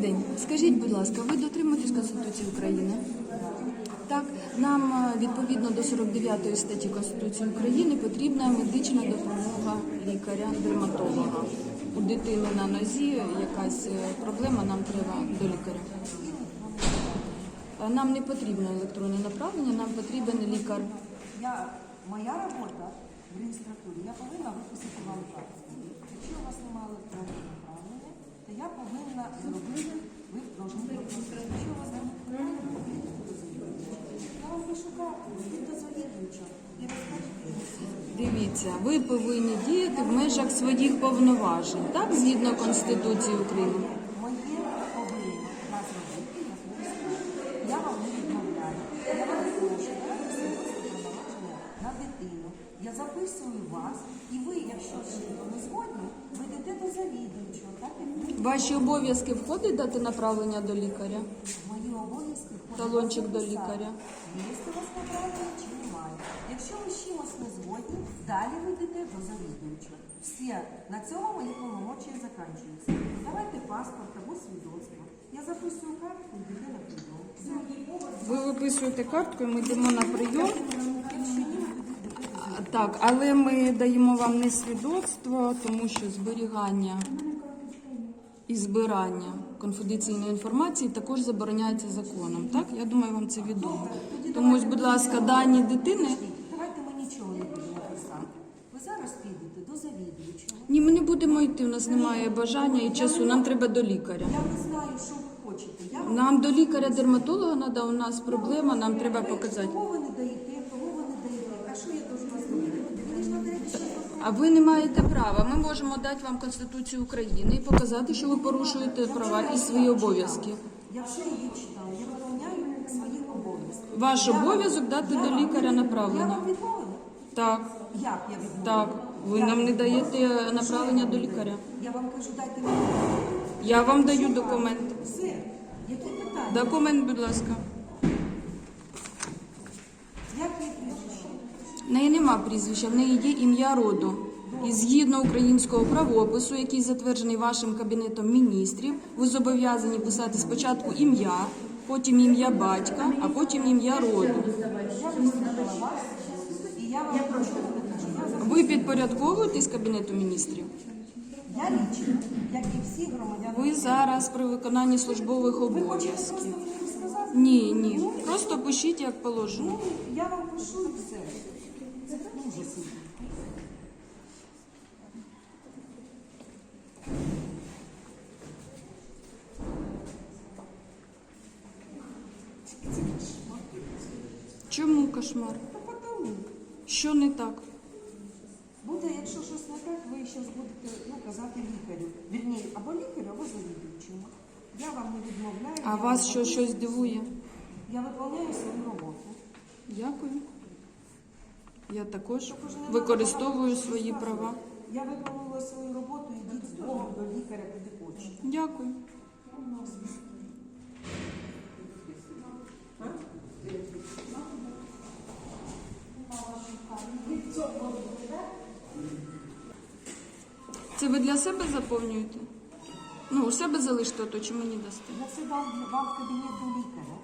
день. Скажіть, будь ласка, ви дотримуєтесь Конституції України? Так, нам е, відповідно до 49 статті Конституції України потрібна медична допомога лікаря-дерматолога. У дитини на нозі якась е, проблема, нам треба до лікаря. Е, Нам не потрібно електронне направлення, нам потрібен лікар. Я, моя робота в реєстратурі, я повинна виписати вам картку. Якщо у вас немає електронного я повинна зробити, ви повинні пропустити. Що вас там я вам пишу картку, ви до. І Дивіться, ви повинні діяти в межах своїх повноважень, так, згідно Конституції України. Обов'язки входить дати направлення до лікаря? в мої обов'язки входить Талончик до лікаря. Є у вас направлення чи немає. Якщо ви з чимось не згодні, далі ви йдете до завідуючого. Все, на цьому мої повномочі закінчуються. Давайте паспорт або свідоцтво. Я записую картку і йдете на прийом. Все. Ви виписуєте картку, і ми йдемо на прийом. Якщо ні, ви йдете до А, Так, але ми даємо вам не свідоцтво, тому що зберігання і збирання конфіденційної інформації також забороняється законом. Так, я думаю, вам це відомо. Тому, будь ласка, дані дитини. Давайте ми нічого не будемо писати. Ви зараз підете до завідуючого. Ні, ми не будемо йти. У нас немає бажання і часу. Нам треба до лікаря. Я не знаю, що ви хочете. Я вам Нам до лікаря-дерматолога треба, у нас проблема, нам треба показати. Ви не даєте, кого ви не даєте? А що я должна зробити? Мені ж надаєте ще А ви не маєте права. Ми можемо дати вам Конституцію України і показати, що ви порушуєте права і свої обов'язки. Я все її читаю, я виконяю свої обов'язки. Ваш Я обов'язок дати я до лікаря Я направлення. вам відмовила? Так, Як я відмовила? так. Ви Як нам не я даєте направлення до лікаря. Я вам кажу, дайте мені. Я вам даю документ. Все. Які питання? Документ, будь ласка. Як ви прізвище? Неї нема прізвища, в неї є ім'я роду. І згідно українського правопису, який затверджений вашим кабінетом міністрів, ви зобов'язані писати спочатку ім'я, потім ім'я батька, а потім ім'я роду. Ви підпорядковуєтесь кабінету міністрів? Я як і всі громадяни. Ви зараз при виконанні службових обов'язків. Ні, ні. Просто пишіть як положено. Ну, я вам пишу і все. Це. Чому кошмар? Що не так? Буде, якщо щось не так, ви зараз будете ну, казати лікарю. Вірні, або лікарю, або завідуючому. Я вам не відмовляю. А я вас що щось дивує? Я виконую свою роботу. Дякую. Я також використовую свої права. Я виконувала свою роботу, ідіть з дому до лікаря, куди хочете. Дякую. Це ви для себе заповнюєте? Ну, у себе залиште, то чи мені дасте? Я це дам вам в кабінет до лікаря.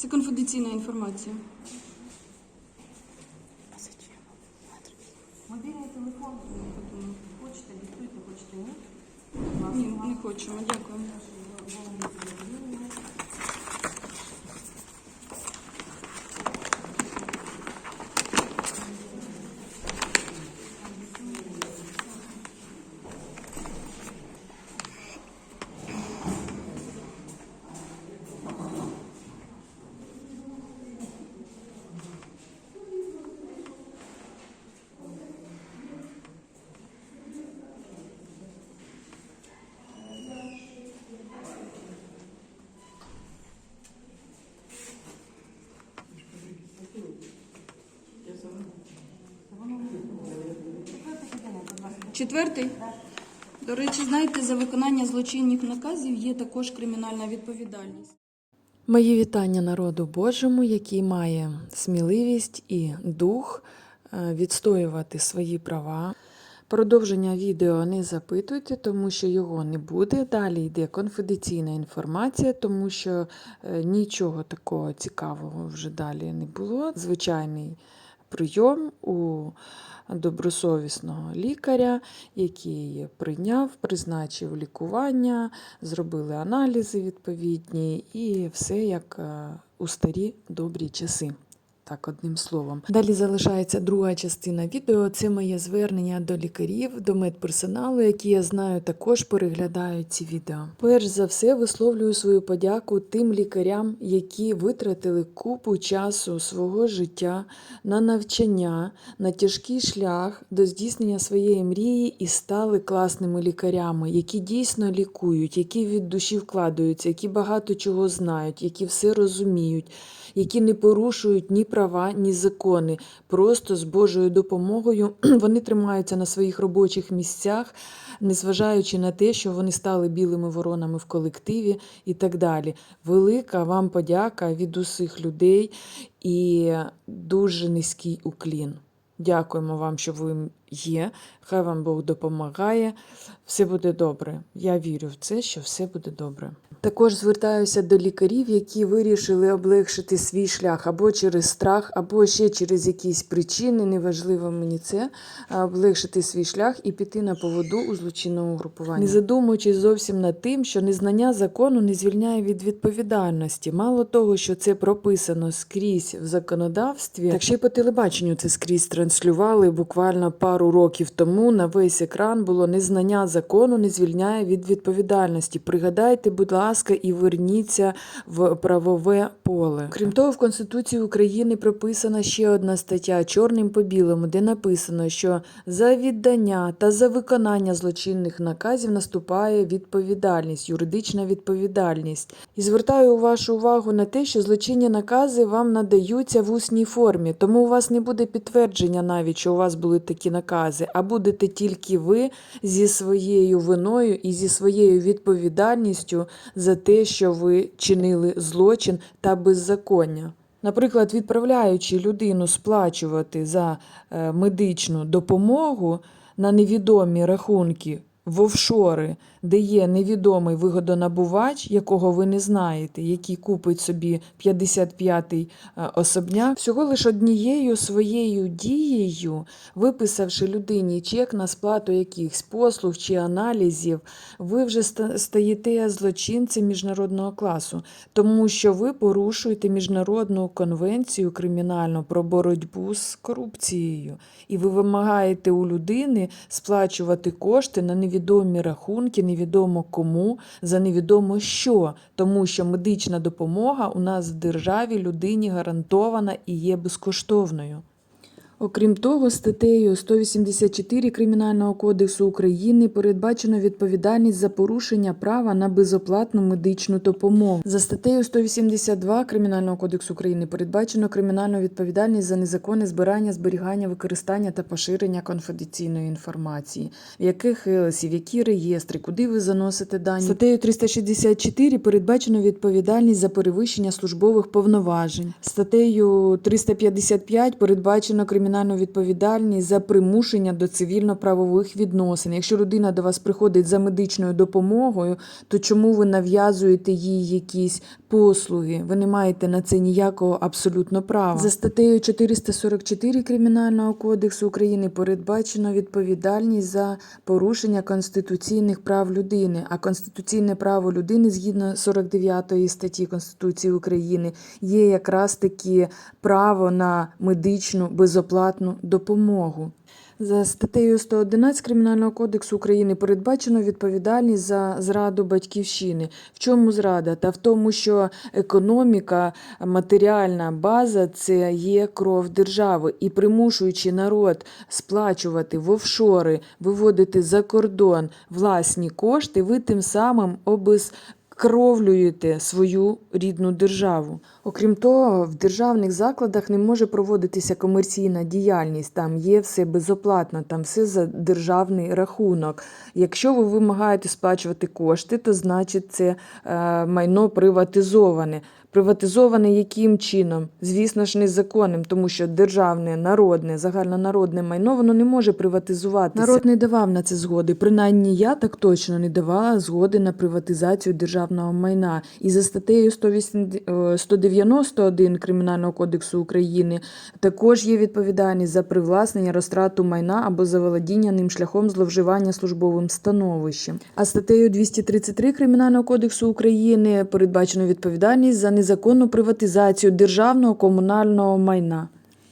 Це конфіденційна інформація. Четвертий? До речі, знаєте, за виконання злочинних наказів є також кримінальна відповідальність. Мої вітання народу Божому, який має сміливість і дух е, відстоювати свої права. Продовження відео не запитуйте, тому що його не буде. Далі йде конфіденційна інформація, тому що е, нічого такого цікавого вже далі не було. Звичайний прийом у добросовісного лікаря, який прийняв, призначив лікування, зробили аналізи відповідні і все як е, у старі добрі часи. Так, одним словом. Далі залишається друга частина відео. Це моє звернення до лікарів, до медперсоналу, які я знаю, також переглядають ці відео. Перш за все, висловлюю свою подяку тим лікарям, які витратили купу часу свого життя на навчання, на тяжкий шлях до здійснення своєї мрії і стали класними лікарями, які дійсно лікують, які від душі вкладаються, які багато чого знають, які все розуміють які не порушують ні права, ні закони. Просто з Божою допомогою вони тримаються на своїх робочих місцях, незважаючи на те, що вони стали білими воронами в колективі і так далі. Велика вам подяка від усіх людей і дуже низький уклін. Дякуємо вам, що ви є. Хай вам Бог допомагає. Все буде добре. Я вірю в це, що все буде добре. Також звертаюся до лікарів, які вирішили облегшити свій шлях або через страх, або ще через якісь причини. Неважливо мені це облегшити свій шлях і піти на поводу у злочинному групуванні. Не задумуючись зовсім над тим, що незнання закону не звільняє від відповідальності. Мало того, що це прописано скрізь в законодавстві, так ще й по телебаченню це скрізь транслювали буквально пару років тому. На весь екран було незнання закону не звільняє від відповідальності. Пригадайте, будь ласка, і верніться в правове поле. Крім того, в Конституції України прописана ще одна стаття чорним по білому, де написано, що за віддання та за виконання злочинних наказів наступає відповідальність, юридична відповідальність. І звертаю вашу увагу на те, що злочинні накази вам надаються в усній формі, тому у вас не буде підтвердження навіть, що у вас були такі накази, а будете тільки ви зі своєю виною і зі своєю відповідальністю за те, що ви чинили злочин та беззаконня. Наприклад, відправляючи людину сплачувати за е, медичну допомогу на невідомі рахунки в офшори, де є невідомий вигодонабувач, якого ви не знаєте, який купить собі 55-й е, особняк, всього лише однією своєю дією, виписавши людині чек на сплату якихось послуг чи аналізів, ви вже стаєте злочинцем міжнародного класу, тому що ви порушуєте міжнародну конвенцію кримінальну про боротьбу з корупцією, і ви вимагаєте у людини сплачувати кошти на невідомі рахунки, невідомо кому, за невідомо що, тому що медична допомога у нас в державі людині гарантована і є безкоштовною. Окрім того, статтею 184 Кримінального кодексу України передбачено відповідальність за порушення права на безоплатну медичну допомогу. За статтею 182 Кримінального кодексу України передбачено кримінальну відповідальність за незаконне збирання, зберігання, використання та поширення конфіденційної інформації, в яких хилесі, в які реєстри, куди ви заносите дані. Статтею 364 передбачено відповідальність за перевищення службових повноважень. Статтею 355 передбачено кримінальну відповідальність за примушення до цивільно-правових відносин. Якщо людина до вас приходить за медичною допомогою, то чому ви нав'язуєте їй якісь послуги? Ви не маєте на це ніякого абсолютно права. За статтею 444 Кримінального кодексу України передбачено відповідальність за порушення конституційних прав людини. А конституційне право людини згідно 49 статті Конституції України є якраз таки право на медичну безоплатну допомогу. За статтею 111 Кримінального кодексу України передбачено відповідальність за зраду батьківщини. В чому зрада? Та в тому, що економіка, матеріальна база це є кров держави, і примушуючи народ сплачувати в офшори, виводити за кордон власні кошти, ви тим самим обез обескровлюєте свою рідну державу. Окрім того, в державних закладах не може проводитися комерційна діяльність. Там є все безоплатно, там все за державний рахунок. Якщо ви вимагаєте сплачувати кошти, то значить це е, майно приватизоване. Приватизоване яким чином? Звісно ж, незаконним, тому що державне, народне, загальнонародне майно воно не може приватизуватися. Народ не давав на це згоди. Принаймні, я так точно не давала згоди на приватизацію державного майна. І за статтею 180, е, 191 Кримінального кодексу України також є відповідальність за привласнення, розтрату майна або за володіння ним шляхом зловживання службовим становищем. А статтею 233 Кримінального кодексу України передбачено відповідальність за незаконну приватизацію державного комунального майна.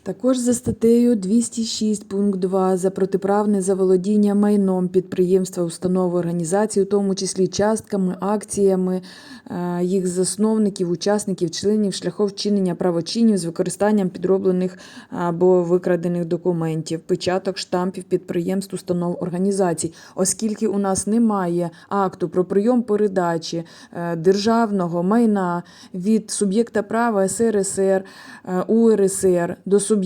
Також за статтею 206 пункт 2 за протиправне заволодіння майном підприємства, установи, організації, у тому числі частками, акціями е, їх засновників, учасників, членів шляхом вчинення правочинів з використанням підроблених або викрадених документів, печаток, штампів підприємств, установ, організацій, оскільки у нас немає акту про прийом передачі е, державного майна від суб'єкта права СРСР, е, УРСР до суб'єкта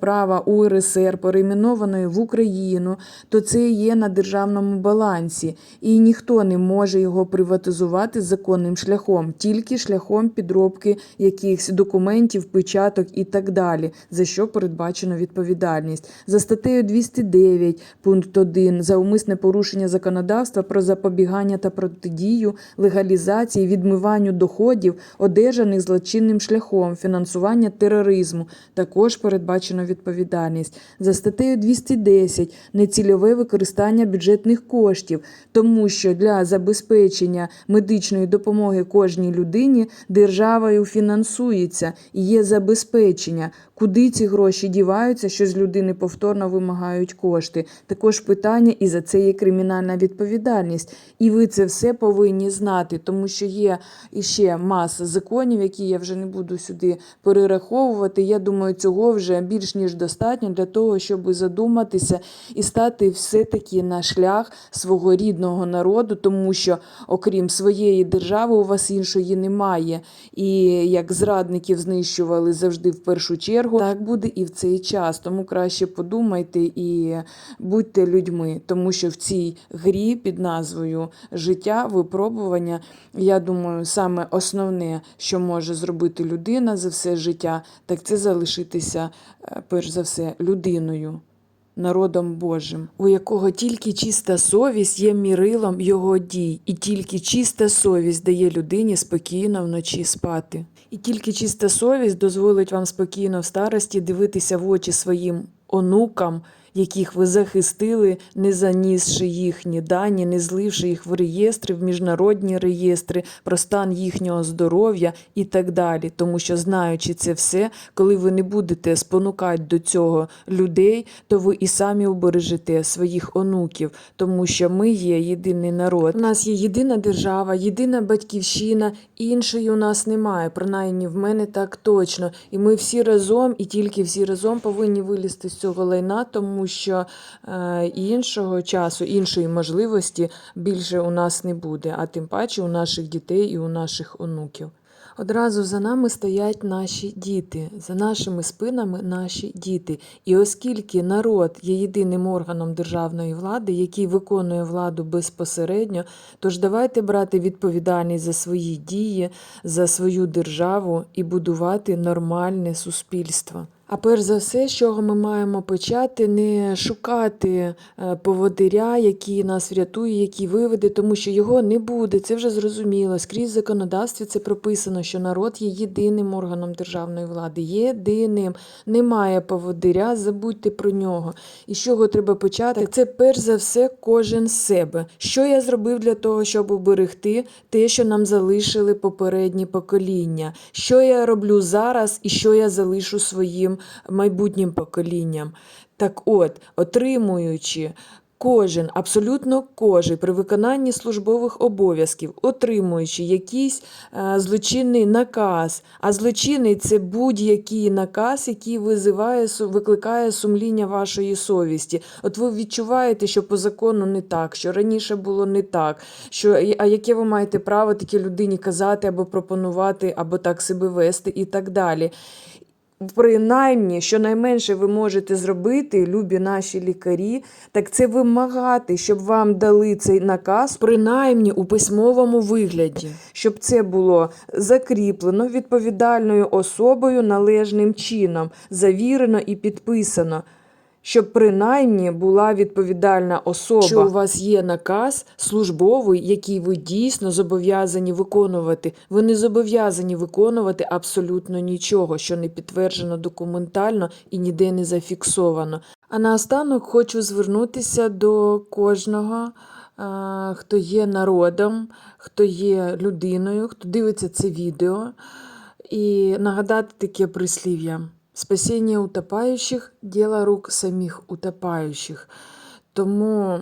права УРСР, перейменованої в Україну, то це є на державному балансі, і ніхто не може його приватизувати законним шляхом, тільки шляхом підробки якихось документів, печаток і так далі, за що передбачено відповідальність. За статтею 209 пункт 1 за умисне порушення законодавства про запобігання та протидію легалізації, відмиванню доходів, одержаних злочинним шляхом фінансування тероризму. Також передбачено відповідальність за статтею 210 нецільове використання бюджетних коштів, тому що для забезпечення медичної допомоги кожній людині державою фінансується і є забезпечення. Куди ці гроші діваються, що з людини повторно вимагають кошти? Також питання, і за це є кримінальна відповідальність. І ви це все повинні знати, тому що є іще маса законів, які я вже не буду сюди перераховувати. Я думаю, цього вже більш ніж достатньо для того, щоб задуматися і стати все-таки на шлях свого рідного народу, тому що, окрім своєї держави, у вас іншої немає. І як зрадників знищували завжди в першу чергу, так буде і в цей час. Тому краще подумайте і будьте людьми, тому що в цій грі під назвою Життя, випробування, я думаю, саме основне, що може зробити людина за все життя, так це залишитися, е, перш за все, людиною. Народом Божим, у якого тільки чиста совість є мірилом його дій, і тільки чиста совість дає людині спокійно вночі спати. І тільки чиста совість дозволить вам спокійно в старості дивитися в очі своїм онукам, яких ви захистили, не занісши їхні дані, не зливши їх в реєстри, в міжнародні реєстри, про стан їхнього здоров'я і так далі. Тому що, знаючи це все, коли ви не будете спонукати до цього людей, то ви і самі убережете своїх онуків, тому що ми є єдиний народ. У нас є єдина держава, єдина батьківщина, іншої у нас немає. Принаймні в мене так точно. І ми всі разом, і тільки всі разом повинні вилізти з цього лайна, тому що е, іншого часу, іншої можливості більше у нас не буде, а тим паче у наших дітей і у наших онуків. Одразу за нами стоять наші діти, за нашими спинами наші діти. І оскільки народ є єдиним органом державної влади, який виконує владу безпосередньо, тож давайте брати відповідальність за свої дії, за свою державу і будувати нормальне суспільство. А перш за все, з чого ми маємо почати, не шукати е, поводиря, який нас врятує, який виведе, тому що його не буде. Це вже зрозуміло. Скрізь законодавстві це прописано, що народ є єдиним органом державної влади. Єдиним. Немає поводиря, забудьте про нього. І з чого треба почати? Це перш за все кожен себе. Що я зробив для того, щоб уберегти те, що нам залишили попередні покоління? Що я роблю зараз і що я залишу своїм майбутнім поколінням. Так от, отримуючи Кожен, абсолютно кожен при виконанні службових обов'язків, отримуючи якийсь е, злочинний наказ, а злочинний це будь-який наказ, який визиває, викликає сумління вашої совісті. От ви відчуваєте, що по закону не так, що раніше було не так, що а яке ви маєте право такій людині казати або пропонувати, або так себе вести і так далі. Принаймні, що найменше ви можете зробити, любі наші лікарі, так це вимагати, щоб вам дали цей наказ, принаймні у письмовому вигляді, щоб це було закріплено відповідальною особою належним чином, завірено і підписано. Щоб принаймні була відповідальна особа, що у вас є наказ службовий, який ви дійсно зобов'язані виконувати. Ви не зобов'язані виконувати абсолютно нічого, що не підтверджено документально і ніде не зафіксовано. А наостанок хочу звернутися до кожного, хто є народом, хто є людиною, хто дивиться це відео, і нагадати таке прислів'я. Спасіння утопаючих – діло рук самих утопаючих. Тому,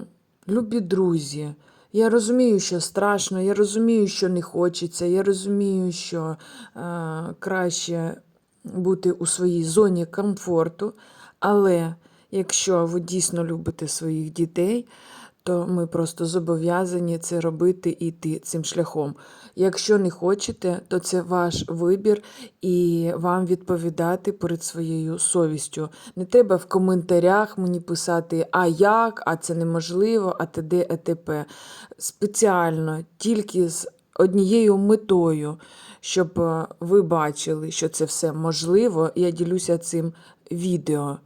любі друзі, я розумію, що страшно, я розумію, що не хочеться, я розумію, що е, краще бути у своїй зоні комфорту. Але якщо ви дійсно любите своїх дітей, то ми просто зобов'язані це робити і йти цим шляхом. Якщо не хочете, то це ваш вибір і вам відповідати перед своєю совістю. Не треба в коментарях мені писати, а як, а це неможливо, а т.д. і т.п. Спеціально, тільки з однією метою, щоб е, ви бачили, що це все можливо. Я ділюся цим відео.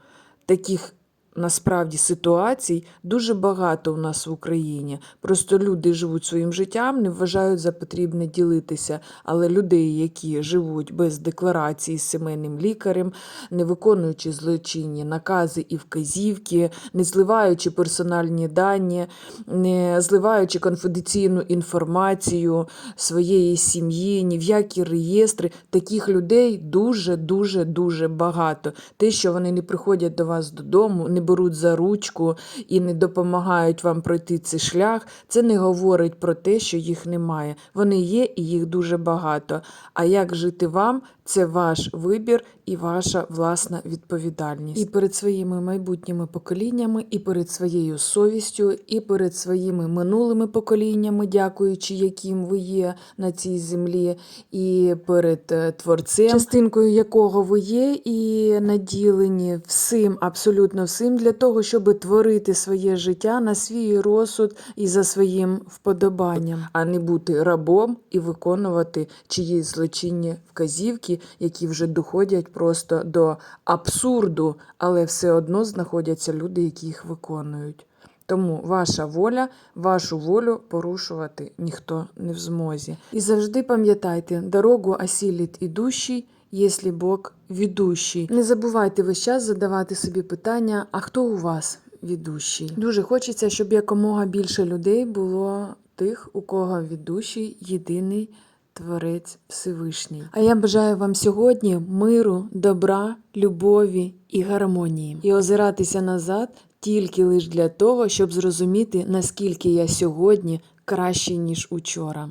Таких насправді ситуацій дуже багато у нас в Україні. Просто люди живуть своїм життям, не вважають за потрібне ділитися. Але людей, які живуть без декларації з сімейним лікарем, не виконуючи злочинні накази і вказівки, не зливаючи персональні дані, не зливаючи конфіденційну інформацію своєї сім'ї, ні в які реєстри, таких людей дуже, дуже, дуже багато. Те, що вони не приходять до вас додому, не беруть за ручку і не допомагають вам пройти цей шлях, це не говорить про те, що їх немає. Вони є і їх дуже багато. А як жити вам, це ваш вибір і ваша власна відповідальність. І перед своїми майбутніми поколіннями, і перед своєю совістю, і перед своїми минулими поколіннями, дякуючи яким ви є на цій землі, і перед е, творцем, частинкою якого ви є, і наділені всім, абсолютно всім, для того, щоб творити своє життя на свій розсуд і за своїм вподобанням, а не бути рабом і виконувати чиїсь злочинні вказівки, які вже доходять просто до абсурду, але все одно знаходяться люди, які їх виконують. Тому ваша воля, вашу волю порушувати ніхто не в змозі. І завжди пам'ятайте, дорогу осілить ідущий, якщо Бог ведущий. Не забувайте весь час задавати собі питання, а хто у вас ведущий? Дуже хочеться, щоб якомога більше людей було тих, у кого ведущий єдиний Творець Всевишній. А я бажаю вам сьогодні миру, добра, любові і гармонії. І озиратися назад тільки лише для того, щоб зрозуміти, наскільки я сьогодні краще, ніж учора.